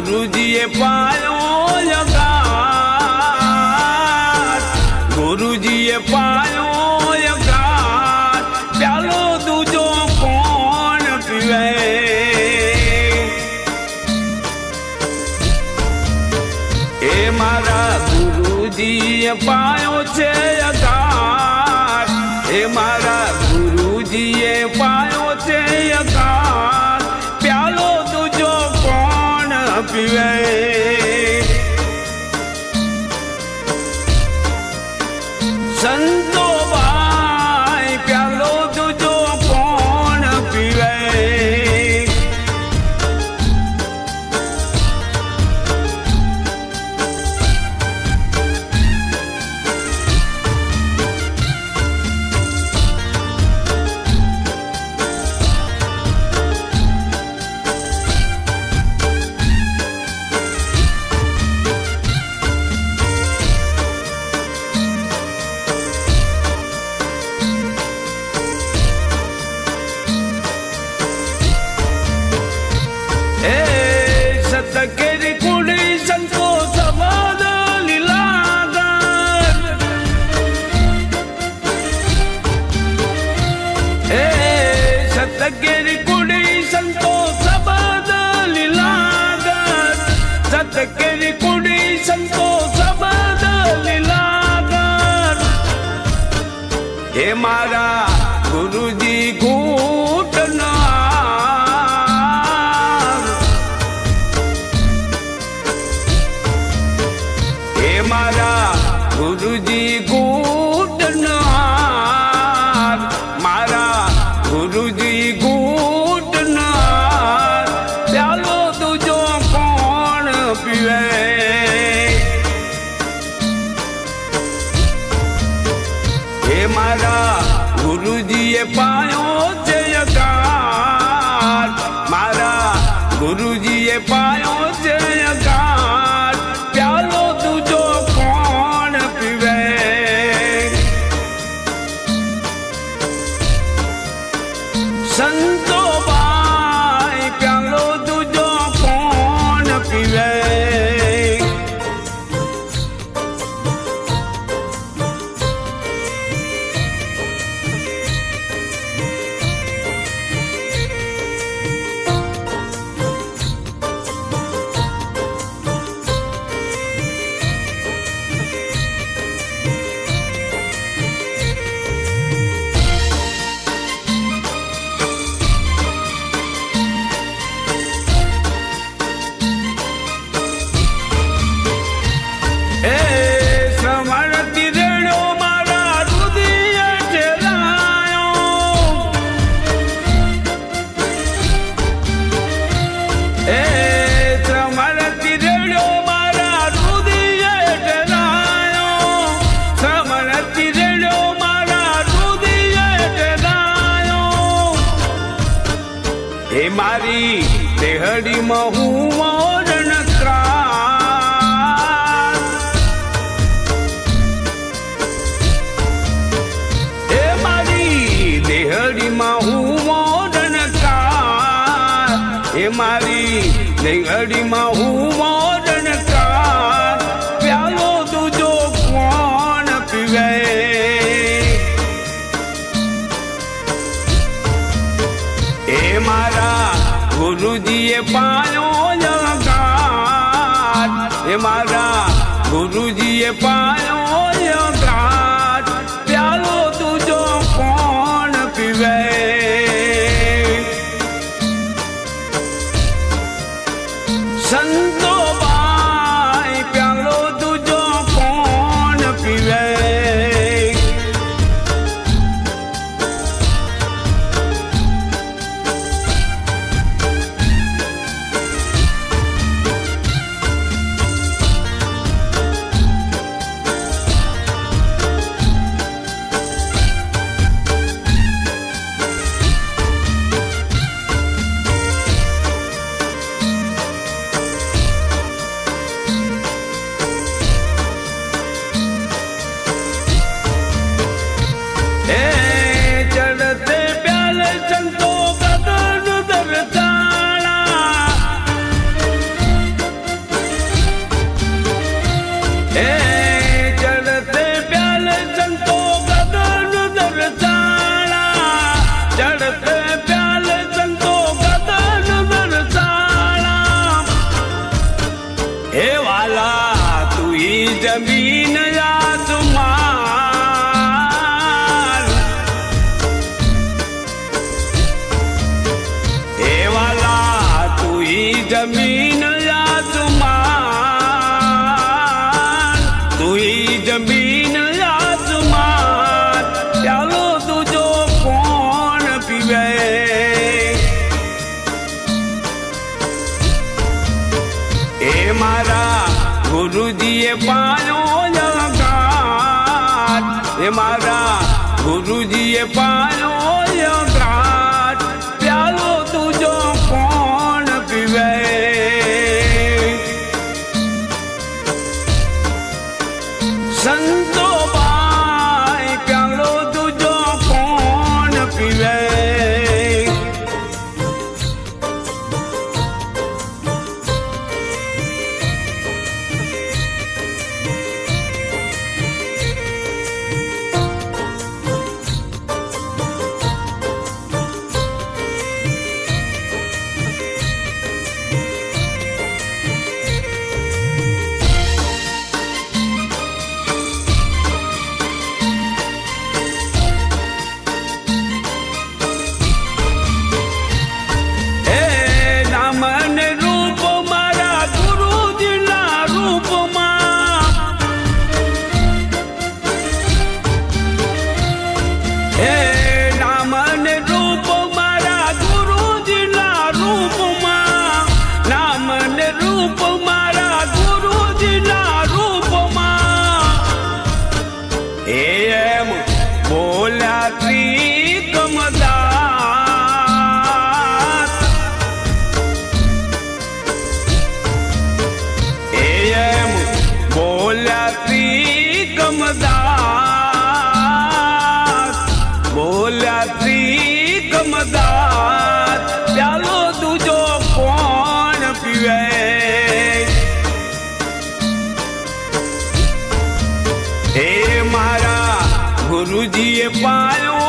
ગુરુજીએ પાયો જગાત ગુરુજીએ પાયો જગાત પ્યાલો દૂજો કોણ પીવે એ મારા ગુરુજીએ પાયો છે જગાત એ મારા ગુરુજીએ પાયો છે જગાત મારા ગુરુજી ઘૂંટના એ મારા ગુરુજી ગૂટ મારા ગુરુજીએ પાયો જયકાર મારા ગુરુજીએ પાયો જયકાર પ્યાલો તુજો કોણ પીવે? સંતો ಕಡಿಮಹುವ પાયો જગાટ એ મારા ગુરુજીએ પા I camina મારા ગુરુજીએ પાયો ગુરુજીએ પાયો